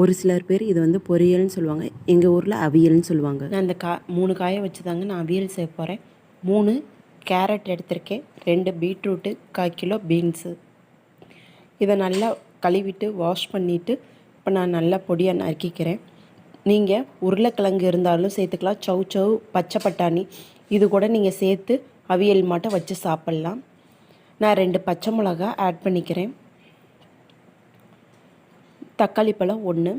ஒரு சிலர் பேர் இது வந்து பொரியல்னு சொல்லுவாங்க. எங்கள் ஊரில் அவியல்னு சொல்லுவாங்க. நான் இந்த கா மூணு காயை வச்சு தாங்க நான் அவியல் செய்ய போகிறேன் மூணு கேரட் எடுத்திருக்கேன். ரெண்டு பீட்ரூட்டு கால் கிலோ பீன்ஸு. இதை நல்லா கழுவிட்டு வாஷ் பண்ணிவிட்டு இப்போ நான் நல்லா பொடியாக நறுக்கிக்கிறேன். நீங்கள் உருளைக்கிழங்கு இருந்தாலும் சேர்த்துக்கலாம். சவு சவு பச்சை பட்டாணி. இது கூட நீங்கள் சேர்த்து அவியல் மாட்டை வச்சு சாப்பிட்லாம். நான் ரெண்டு பச்சை மிளகா ஆட் பண்ணிக்கிறேன். தக்காளி பழம் ஒன்று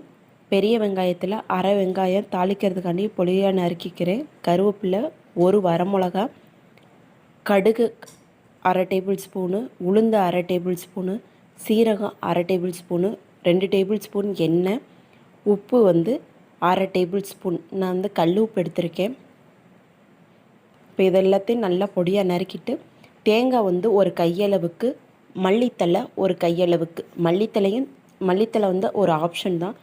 பெரிய வெங்காயத்தில் அரை வெங்காயம் தாளிக்கிறதுக்காண்டி பொடியாக நறுக்கிக்கிறேன். கருவேப்பிலை ஒரு வரமிளகா கடுகு அரை டேபிள் ஸ்பூனு உளுந்து அரை டேபிள் ஸ்பூனு சீரகம் அரை டேபிள் ஸ்பூனு ரெண்டு டேபிள் ஸ்பூன் எண்ணெய் உப்பு வந்து அரை டேபிள் ஸ்பூன். நான் வந்து கல் உப்பு எடுத்திருக்கேன். இப்போ இதெல்லாத்தையும் நல்லா பொடியாக நறுக்கிட்டு தேங்காய் வந்து ஒரு கையளவுக்கு மல்லித்தலை ஒரு கையளவுக்கு. மல்லித்தலையும் மல்லித்தலை வந்து ஒரு ஆப்ஷன் தான்.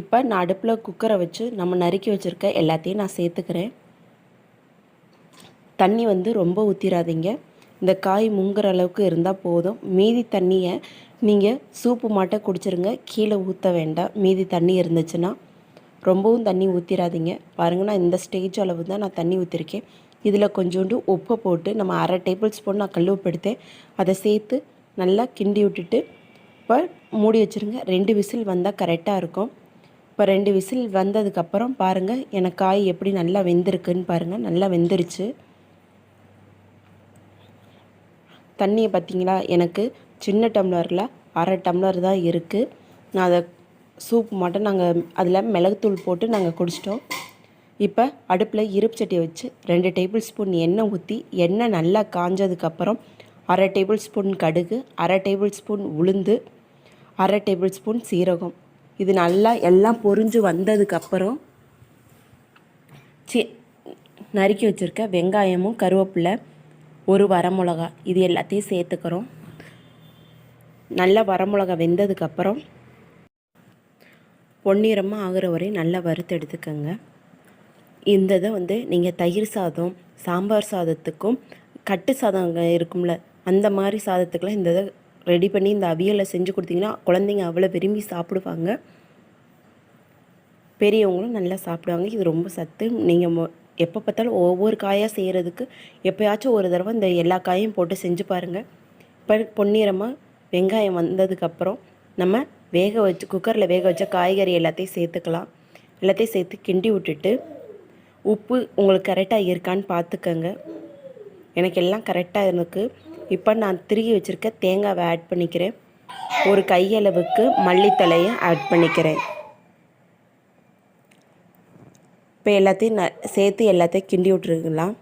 இப்போ நான் அடுப்பில் குக்கரை வச்சு நம்ம நறுக்கி வச்சுருக்க எல்லாத்தையும் நான் சேர்த்துக்கிறேன். தண்ணி வந்து ரொம்ப ஊற்றிடாதீங்க இந்த காய் முங்குற அளவுக்கு இருந்தால் போதும். மீதி தண்ணியை நீங்கள் சூப்பு மாட்டை குடிச்சிருங்க. கீழே ஊற்ற வேண்டாம். மீதி தண்ணி இருந்துச்சுன்னா ரொம்பவும் தண்ணி ஊற்றிடாதீங்க பாருங்க நான் இந்த ஸ்டேஜ் அளவு தான் நான் தண்ணி ஊற்றிருக்கேன் இதில் கொஞ்சோண்டு உப்பை போட்டு நம்ம அரை டேபிள் ஸ்பூன் நான் கல் உப்பு எடுத்தேன். அதை சேர்த்து நல்லா கிண்டி விட்டுட்டு இப்போ மூடி வச்சுருங்க. ரெண்டு விசில் வந்தால் கரெக்டாக இருக்கும். இப்போ ரெண்டு விசில் வந்ததுக்கப்புறம் பாருங்கள் எனக்கு காய் எப்படி நல்லா வெந்திருக்குன்னு பாருங்கள் நல்லா வெந்துருச்சு. தண்ணியை பார்த்தீங்களா? எனக்கு சின்ன டம்ளரில் அரை டம்ளர் தான் இருக்குது நான் அதை சூப் மட்டும் நாங்கள் அதில் மிளகுத்தூள் போட்டு நாங்கள் குடிச்சிட்டோம். இப்போ அடுப்பில் இருப்பு சட்டியை வச்சு ரெண்டு டேபிள் ஸ்பூன் எண்ணெய் ஊற்றி எண்ணெய் நல்லா காஞ்சதுக்கப்புறம் அரை டேபிள் ஸ்பூன் கடுகு அரை டேபிள் ஸ்பூன் உளுந்து அரை டேபிள் ஸ்பூன் சீரகம். இது நல்லா எல்லாம் பொரிஞ்சு வந்ததுக்கப்புறம் சி நறுக்கி வச்சுருக்க வெங்காயமும் கருவேப்பிலை ஒரு வரமிளகா இது எல்லாத்தையும் சேர்த்துக்கிறோம். நல்லா வரமிளகா வெந்ததுக்கப்புறம் பொன்னிறமாக ஆகிற வரையும் நல்லா வறுத்து எடுத்துக்கோங்க. இந்த இதை வந்து நீங்கள் தயிர் சாதம் சாம்பார் சாதத்துக்கும் கட்டு சாதம் இருக்கும்ல அந்த மாதிரி சாதத்துக்கெலாம் இந்த இதை ரெடி பண்ணி இந்த அவியலை செஞ்சு கொடுத்தீங்கன்னா குழந்தைங்க அவ்வளோ விரும்பி சாப்பிடுவாங்க. பெரியவங்களும் நல்லா சாப்பிடுவாங்க. இது ரொம்ப சத்து. நீங்கள் மொ எப்போ பார்த்தாலும் ஒவ்வொரு காயாக செய்கிறதுக்கு எப்போயாச்சும் ஒரு தடவை இந்த எல்லா காயும் போட்டு செஞ்சு பாருங்கள் இப்போ பொன்னிறமாக வெங்காயம் வந்ததுக்கப்புறம் நம்ம வேக வச்சு குக்கரில் வேக வச்ச காய்கறி எல்லாத்தையும் சேர்த்துக்கலாம். எல்லாத்தையும் சேர்த்து கிண்டி விட்டுட்டு உப்பு உங்களுக்கு கரெக்டாக இருக்கான்னு பார்த்துக்கங்க. எனக்கு எல்லாம் கரெக்டாக இருக்குது இப்போ நான் திருகி வச்சுருக்க தேங்காவை ஆட் பண்ணிக்கிறேன். ஒரு கையளவுக்கு மல்லித்தலையை ஆட் பண்ணிக்கிறேன். இப்போ எல்லாத்தையும் ந சேர்த்து எல்லாத்தையும் கிண்டி விட்ருக்கலாம்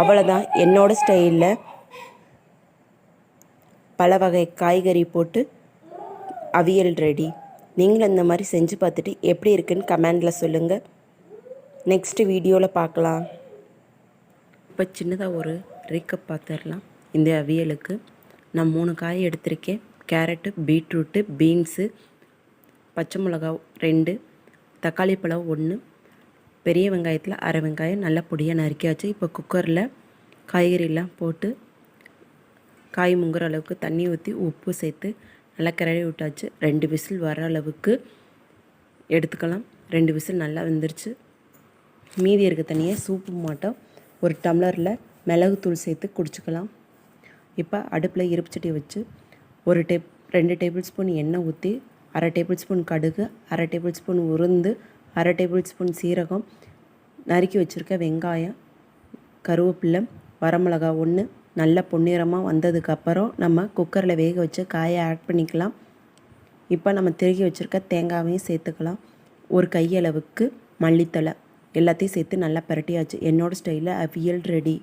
அவ்வளோதான் என்னோடய ஸ்டைலில் பல வகை காய்கறி போட்டு அவியல் ரெடி நீங்களும் இந்த மாதிரி செஞ்சு பார்த்துட்டு எப்படி இருக்குன்னு கமெண்டில் சொல்லுங்கள் நெக்ஸ்ட் வீடியோவில் பார்க்கலாம். இப்போ சின்னதாக ஒரு ரீக்கப் பார்த்துடலாம். இந்த அவியலுக்கு நான் மூணு காய் எடுத்திருக்கேன். கேரட்டு பீட்ரூட்டு பீன்ஸு பச்சை மிளகா ரெண்டு தக்காளி பழம் ஒன்று பெரிய வெங்காயத்தில் அரை வெங்காயம் நல்லா பொடியாக நறுக்கியாச்சு. இப்போ குக்கரில் காய்கறிலாம் போட்டு காய் முங்குற அளவுக்கு தண்ணி ஊற்றி உப்பு சேர்த்து நல்லா கிரடி விட்டாச்சு. ரெண்டு விசில் வர அளவுக்கு எடுத்துக்கலாம். ரெண்டு விசில் நல்லா வெந்துருச்சு. மீதி இருக்க தண்ணியை சூப்பு மாட்டோம். ஒரு டம்ளரில் மிளகுத்தூள் சேர்த்து குடிச்சுக்கலாம். இப்போ அடுப்பில் இருப்பு சட்டி வச்சு ஒரு டேப் ரெண்டு டேபிள் ஸ்பூன் எண்ணெய் ஊற்றி அரை டேபிள் ஸ்பூன் கடுகு அரை டேபிள் ஸ்பூன் உருந்து அரை டேபிள் ஸ்பூன் சீரகம் நறுக்கி வச்சுருக்க வெங்காயம் கருவேப்பில்லை வரமிளகா ஒன்று நல்ல பொன்னிறமாக வந்ததுக்கப்புறம் நம்ம குக்கரில் வேக வச்சு காயை ஆட் பண்ணிக்கலாம். இப்போ நம்ம திருகி வச்சுருக்க தேங்காவையும் சேர்த்துக்கலாம். ஒரு கையளவுக்கு மல்லித்தலை எல்லாத்தையும் சேர்த்து நல்லா பிரட்டியாச்சு. என்னோடய ஸ்டைலில் அவியல் ரெடி